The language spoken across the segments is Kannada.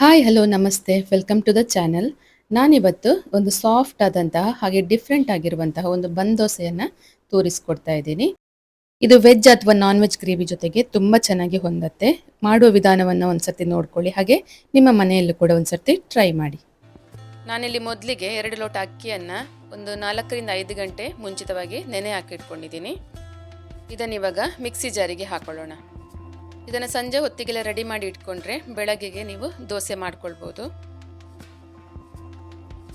ಹಾಯ್ ಹಲೋ ನಮಸ್ತೆ. ವೆಲ್ಕಮ್ ಟು ದ ಚಾನಲ್ ನಾನಿವತ್ತು ಒಂದು ಸಾಫ್ಟ್ ಆದಂತಹ ಹಾಗೆ ಡಿಫ್ರೆಂಟ್ ಆಗಿರುವಂತಹ ಒಂದು ಬಂದೋಸೆಯನ್ನು ದೋಸೆಯನ್ನು ತೋರಿಸ್ಕೊಡ್ತಾ ಇದ್ದೀನಿ. ಇದು ವೆಜ್ ಅಥವಾ ನಾನ್ ವೆಜ್ ಗ್ರೇವಿ ಜೊತೆಗೆ ತುಂಬ ಚೆನ್ನಾಗಿ ಹೊಂದತ್ತೆ. ಮಾಡುವ ವಿಧಾನವನ್ನು ಒಂದ್ಸತಿ ನೋಡ್ಕೊಳ್ಳಿ. ಹಾಗೆ ನಿಮ್ಮ ಮನೆಯಲ್ಲೂ ಕೂಡ ಒಂದ್ಸತಿ ಟ್ರೈ ಮಾಡಿ. ನಾನಿಲ್ಲಿ ಮೊದಲಿಗೆ ಎರಡು ಲೋಟ ಅಕ್ಕಿಯನ್ನು ಒಂದು ನಾಲ್ಕರಿಂದ ಐದು ಗಂಟೆ ಮುಂಚಿತವಾಗಿ ನೆನೆ ಹಾಕಿಟ್ಕೊಂಡಿದ್ದೀನಿ. ಇದನ್ನಿವಾಗ ಮಿಕ್ಸಿ ಜಾರಿಗೆ ಹಾಕೊಳ್ಳೋಣ. ಇದನ್ನು ಸಂಜೆ ಹೊತ್ತಿಗೆಲ್ಲ ರೆಡಿ ಮಾಡಿ ಇಟ್ಕೊಂಡ್ರೆ ಬೆಳಗ್ಗೆಗೆ ನೀವು ದೋಸೆ ಮಾಡ್ಕೊಳ್ಬೋದು.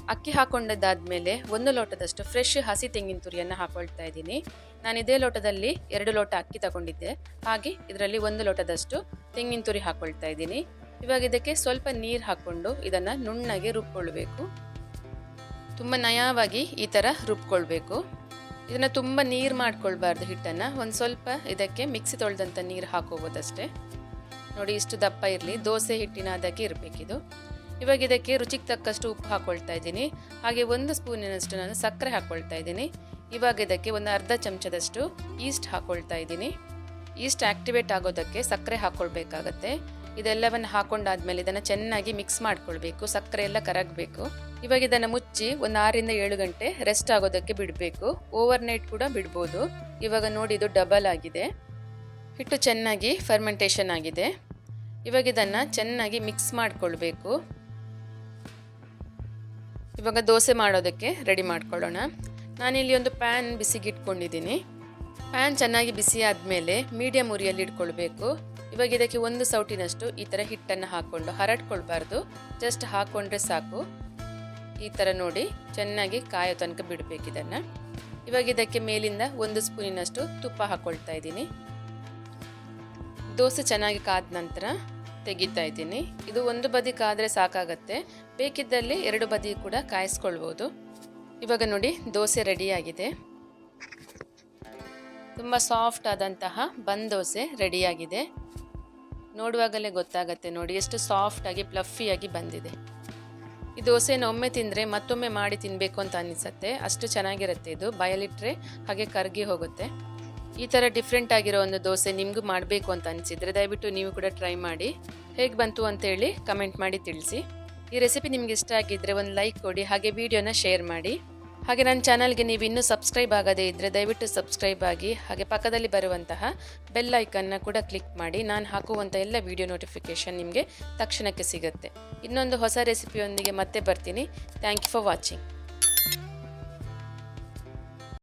ಅಕ್ಕಿ ಹಾಕೊಂಡದ್ದಾದ್ಮೇಲೆ ಒಂದು ಲೋಟದಷ್ಟು ಫ್ರೆಶ್ ಹಸಿ ತೆಂಗಿನ ತುರಿಯನ್ನು ಹಾಕೊಳ್ತಾ ಇದ್ದೀನಿ. ನಾನು ಇದೇ ಲೋಟದಲ್ಲಿ ಎರಡು ಲೋಟ ಅಕ್ಕಿ ತಗೊಂಡಿದ್ದೆ. ಹಾಗೆ ಇದರಲ್ಲಿ ಒಂದು ಲೋಟದಷ್ಟು ತೆಂಗಿನ ತುರಿ ಹಾಕೊಳ್ತಾ ಇದ್ದೀನಿ. ಇವಾಗ ಇದಕ್ಕೆ ಸ್ವಲ್ಪ ನೀರು ಹಾಕ್ಕೊಂಡು ಇದನ್ನು ನುಣ್ಣಗೆ ರುಬ್ಕೊಳ್ಬೇಕು. ತುಂಬ ನಯವಾಗಿ ಈ ಥರ ರುಬ್ಕೊಳ್ಬೇಕು. ಇದನ್ನು ತುಂಬ ನೀರು ಮಾಡ್ಕೊಳ್ಬಾರ್ದು ಹಿಟ್ಟನ್ನು. ಒಂದು ಸ್ವಲ್ಪ ಇದಕ್ಕೆ ಮಿಕ್ಸಿ ತೊಳೆದಂಥ ನೀರು ಹಾಕೋಬೋದಷ್ಟೇ. ನೋಡಿ ಇಷ್ಟು ದಪ್ಪ ಇರಲಿ. ದೋಸೆ ಹಿಟ್ಟಿನ ಅದಕ್ಕೆ ಇರಬೇಕಿದು. ಇವಾಗ ಇದಕ್ಕೆ ರುಚಿಗೆ ತಕ್ಕಷ್ಟು ಉಪ್ಪು ಹಾಕ್ಕೊಳ್ತಾ ಇದ್ದೀನಿ. ಹಾಗೆ ಒಂದು ಸ್ಪೂನಿನಷ್ಟು ನಾನು ಸಕ್ಕರೆ ಹಾಕ್ಕೊಳ್ತಾ ಇದ್ದೀನಿ. ಇವಾಗ ಇದಕ್ಕೆ ಒಂದು ಅರ್ಧ ಚಮಚದಷ್ಟು ಈಸ್ಟ್ ಹಾಕ್ಕೊಳ್ತಾ ಇದ್ದೀನಿ. ಈಸ್ಟ್ ಆ್ಯಕ್ಟಿವೇಟ್ ಆಗೋದಕ್ಕೆ ಸಕ್ಕರೆ ಹಾಕ್ಕೊಳ್ಬೇಕಾಗತ್ತೆ ಇದೆಲ್ಲವನ್ನು ಹಾಕೊಂಡಾದ್ಮೇಲೆ ಇದನ್ನು ಚೆನ್ನಾಗಿ ಮಿಕ್ಸ್ ಮಾಡ್ಕೊಳ್ಬೇಕು. ಸಕ್ಕರೆ ಎಲ್ಲ ಕರಗಬೇಕು. ಇವಾಗ ಇದನ್ನು ಮುಚ್ಚಿ ಒಂದು ಆರರಿಂದ ಏಳು ಗಂಟೆ ರೆಸ್ಟ್ ಆಗೋದಕ್ಕೆ ಬಿಡಬೇಕು. ಓವರ್ ನೈಟ್ ಕೂಡ ಬಿಡ್ಬೋದು. ಇವಾಗ ನೋಡಿ ಇದು ಡಬಲ್ ಆಗಿದೆ. ಹಿಟ್ಟು ಚೆನ್ನಾಗಿ ಫರ್ಮೆಂಟೇಷನ್ ಆಗಿದೆ. ಇವಾಗ ಇದನ್ನು ಚೆನ್ನಾಗಿ ಮಿಕ್ಸ್ ಮಾಡಿಕೊಳ್ಬೇಕು. ಇವಾಗ ದೋಸೆ ಮಾಡೋದಕ್ಕೆ ರೆಡಿ ಮಾಡ್ಕೊಳ್ಳೋಣ. ನಾನಿಲ್ಲಿ ಒಂದು ಪ್ಯಾನ್ ಬಿಸಿಗಿಟ್ಕೊಂಡಿದ್ದೀನಿ. ಪ್ಯಾನ್ ಚೆನ್ನಾಗಿ ಬಿಸಿ ಆದಮೇಲೆ ಮೀಡಿಯಮ್ ಉರಿಯಲ್ಲಿ ಇಟ್ಕೊಳ್ಬೇಕು. ಇವಾಗ ಇದಕ್ಕೆ ಒಂದು ಸೌಟಿನಷ್ಟು ಈ ಥರ ಹಿಟ್ಟನ್ನು ಹಾಕ್ಕೊಂಡು ಹರಡ್ಕೊಳ್ಬಾರ್ದು. ಜಸ್ಟ್ ಹಾಕ್ಕೊಂಡ್ರೆ ಸಾಕು. ಈ ಥರ ನೋಡಿ ಚೆನ್ನಾಗಿ ಕಾಯೋ ತನಕ ಬಿಡಬೇಕು ಇದನ್ನು. ಇವಾಗ ಇದಕ್ಕೆ ಮೇಲಿಂದ ಒಂದು ಸ್ಪೂನಿನಷ್ಟು ತುಪ್ಪ ಹಾಕ್ಕೊಳ್ತಾ ಇದ್ದೀನಿ. ದೋಸೆ ಚೆನ್ನಾಗಿ ಕಾದ ನಂತರ ತೆಗಿತಾ ಇದ್ದೀನಿ. ಇದು ಒಂದು ಬದಿ ಕಾದರೆ ಸಾಕಾಗತ್ತೆ. ಬೇಕಿದ್ದಲ್ಲಿ ಎರಡು ಬದಿ ಕೂಡ ಕಾಯಿಸ್ಕೊಳ್ಬೋದು. ಇವಾಗ ನೋಡಿ ದೋಸೆ ರೆಡಿಯಾಗಿದೆ ತುಂಬ ಸಾಫ್ಟ್ ಆದಂತಹ ಬಂದ್ ದೋಸೆ ರೆಡಿಯಾಗಿದೆ ನೋಡುವಾಗಲೇ ಗೊತ್ತಾಗತ್ತೆ ನೋಡಿ, ಎಷ್ಟು ಸಾಫ್ಟಾಗಿ ಪ್ಲಫಿಯಾಗಿ ಬಂದಿದೆ. ಈ ದೋಸೆನ ಒಮ್ಮೆ ತಿಂದರೆ ಮತ್ತೊಮ್ಮೆ ಮಾಡಿ ತಿನ್ನಬೇಕು ಅಂತ ಅನಿಸುತ್ತೆ. ಅಷ್ಟು ಚೆನ್ನಾಗಿರುತ್ತೆ ಇದು. ಬಯಲಿಟ್ಟರೆ ಹಾಗೆ ಕರಗಿ ಹೋಗುತ್ತೆ. ಈ ಥರ ಡಿಫ್ರೆಂಟ್ ಆಗಿರೋ ಒಂದು ದೋಸೆ ನಿಮಗೂ ಮಾಡಬೇಕು ಅಂತ ಅನಿಸಿದರೆ ದಯವಿಟ್ಟು ನೀವು ಕೂಡ ಟ್ರೈ ಮಾಡಿ. ಹೇಗೆ ಬಂತು ಅಂತೇಳಿ ಕಮೆಂಟ್ ಮಾಡಿ ತಿಳಿಸಿ. ಈ ರೆಸಿಪಿ ನಿಮ್ಗೆ ಇಷ್ಟ ಆಗಿದ್ದರೆ ಒಂದು ಲೈಕ್ ಕೊಡಿ, ಹಾಗೆ ವಿಡಿಯೋನ ಶೇರ್ ಮಾಡಿ. ಹಾಗೆ ನನ್ನ ಚಾನಲ್ಗೆ ನೀವು ಇನ್ನೂ ಸಬ್ಸ್ಕ್ರೈಬ್ ಆಗದೇ ಇದ್ದರೆ ದಯವಿಟ್ಟು ಸಬ್ಸ್ಕ್ರೈಬ್ ಆಗಿ, ಹಾಗೆ ಪಕ್ಕದಲ್ಲಿ ಬರುವಂತಹ ಬೆಲ್ ಐಕನ್ನ ಕೂಡ ಕ್ಲಿಕ್ ಮಾಡಿ, ನಾನು ಹಾಕುವಂಥ ಎಲ್ಲ ವಿಡಿಯೋ ನೋಟಿಫಿಕೇಷನ್ ನಿಮಗೆ ತಕ್ಷಣಕ್ಕೆ ಸಿಗುತ್ತೆ. ಇನ್ನೊಂದು ಹೊಸ ರೆಸಿಪಿಯೊಂದಿಗೆ ಮತ್ತೆ ಬರ್ತೀನಿ. Thank you for watching